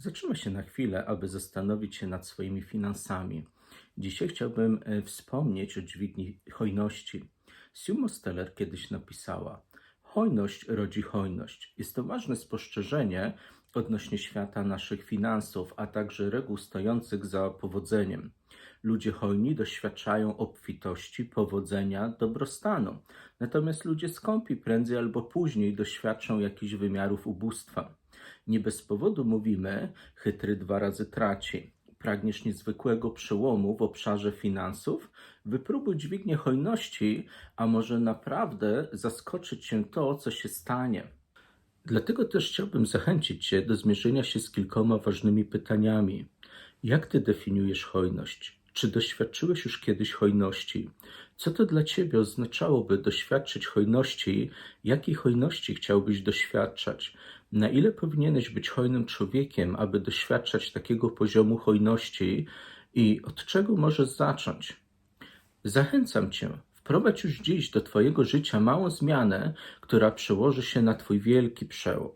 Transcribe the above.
Zatrzymaj się na chwilę, aby zastanowić się nad swoimi finansami. Dzisiaj chciałbym e, wspomnieć o dźwigni hojności. Sue Mosteller kiedyś napisała: Hojność rodzi hojność. Jest to ważne spostrzeżenie odnośnie świata naszych finansów, a także reguł stojących za powodzeniem. Ludzie hojni doświadczają obfitości, powodzenia, dobrostanu. Natomiast ludzie skąpi prędzej albo później doświadczą jakichś wymiarów ubóstwa. Nie bez powodu mówimy, chytry dwa razy traci. Pragniesz niezwykłego przełomu w obszarze finansów? Wypróbuj dźwignię hojności, a może naprawdę zaskoczyć cię to, co się stanie. Dlatego też chciałbym zachęcić Cię do zmierzenia się z kilkoma ważnymi pytaniami. Jak Ty definiujesz hojność? Czy doświadczyłeś już kiedyś hojności? Co to dla Ciebie oznaczałoby doświadczyć hojności? Jakiej hojności chciałbyś doświadczać? Na ile powinieneś być hojnym człowiekiem, aby doświadczać takiego poziomu hojności? I od czego możesz zacząć? Zachęcam Cię, wprowadź już dziś do Twojego życia małą zmianę, która przełoży się na Twój wielki przełom.